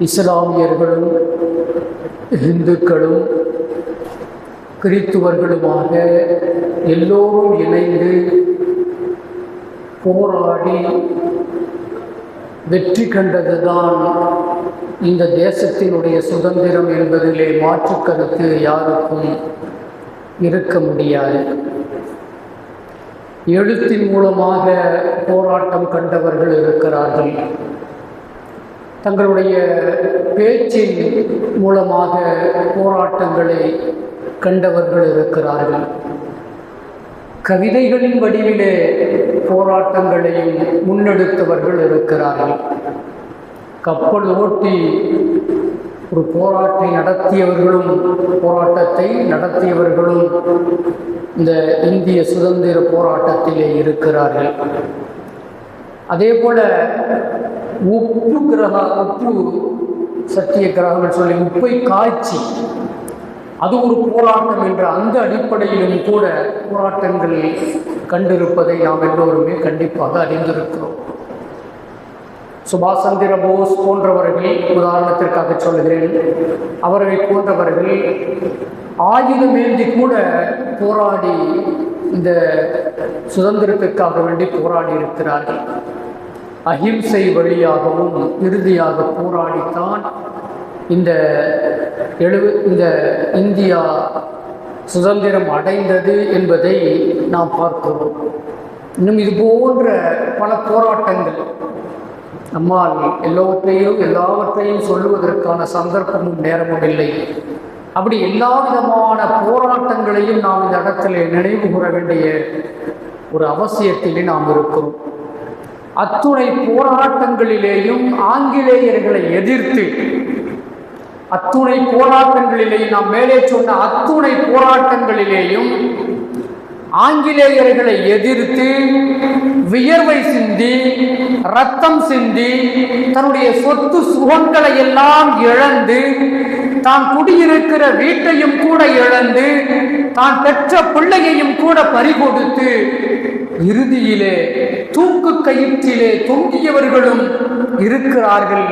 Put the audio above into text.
இஸ்லாமியர்களும் இந்துக்களும் கிறித்துவர்களுமாக எல்லோரும் இணைந்து போராடி வெற்றி கண்டதுதான் இந்த தேசத்தினுடைய சுதந்திரம் என்பதிலே மாற்று கருத்து யாருக்கும் இருக்க முடியாது. எழுத்தின் மூலமாக போராட்டம் கண்டவர்கள் இருக்கிறார்கள். தங்களுடைய பேச்சின் மூலமாக போராட்டங்களை கண்டவர்கள் இருக்கிறார்கள். கவிதைகளின் வடிவிலே போராட்டங்களையும் முன்னெடுத்தவர்கள் இருக்கிறார்கள். கப்பல் ஓட்டி ஒரு போராட்டை நடத்தியவர்களும் போராட்டத்தை நடத்தியவர்களும் இந்த இந்திய சுதந்திர போராட்டத்திலே இருக்கிறார்கள். அதே போல உப்பு கிரக உப்பு சத்திய கிரகம் சொல்லி உப்பை காய்ச்சி அது ஒரு போராட்டம் என்ற அந்த அடிப்படையிலும் கூட போராட்டங்கள் கண்டிருப்பதை நாம் எல்லோருமே கண்டிப்பாக அறிந்திருக்கிறோம். சுபாஷ் சந்திர போஸ் போன்றவர்கள் உதாரணத்திற்காக சொல்கிறேன் அவர்களை போன்றவர்கள் ஆயுதமேந்தி கூட போராடி இந்த சுதந்திரத்திற்காக வேண்டி போராடி இருக்கிறார்கள். அஹிம்சை வழியாகவும் இறுதியாக போராடித்தான். இந்த எழு இந்த இந்தியா சுதந்திரம் அடைந்தது என்பதை நாம் பார்க்கிறோம். இன்னும் இது போன்ற பல போராட்டங்கள் நம்மால் எல்லோவற்றையும் எல்லாவற்றையும் சொல்லுவதற்கான சந்தர்ப்பமும் நேரமும் இல்லை. அப்படி எல்லா விதமான போராட்டங்களையும் நாம் இந்த இடத்துல நினைவு கூற வேண்டிய ஒரு அவசியத்திலே நாம் இருக்கிறோம். அத்துணை போராட்டங்களிலேயும் ஆங்கிலேயர்களை எதிர்த்து அத்துணை போராட்டங்களிலேயும் நாம் மேலே சொன்ன அத்துணை போராட்டங்களிலேயும் ஆங்கிலேயர்களை எதிர்த்து வியர்வை சிந்தி ரத்தம் சிந்தி தன்னுடைய சொத்து சுகங்களை எல்லாம் இழந்து தான் குடியிருக்கிற வீட்டையும் கூட இழந்து தான் பெற்ற பிள்ளையையும் கூட பறிகொடுத்து இறுதியிலே தூக்கு கயிற்றிலே தொங்கியவர்களும் இருக்கிறார்கள்.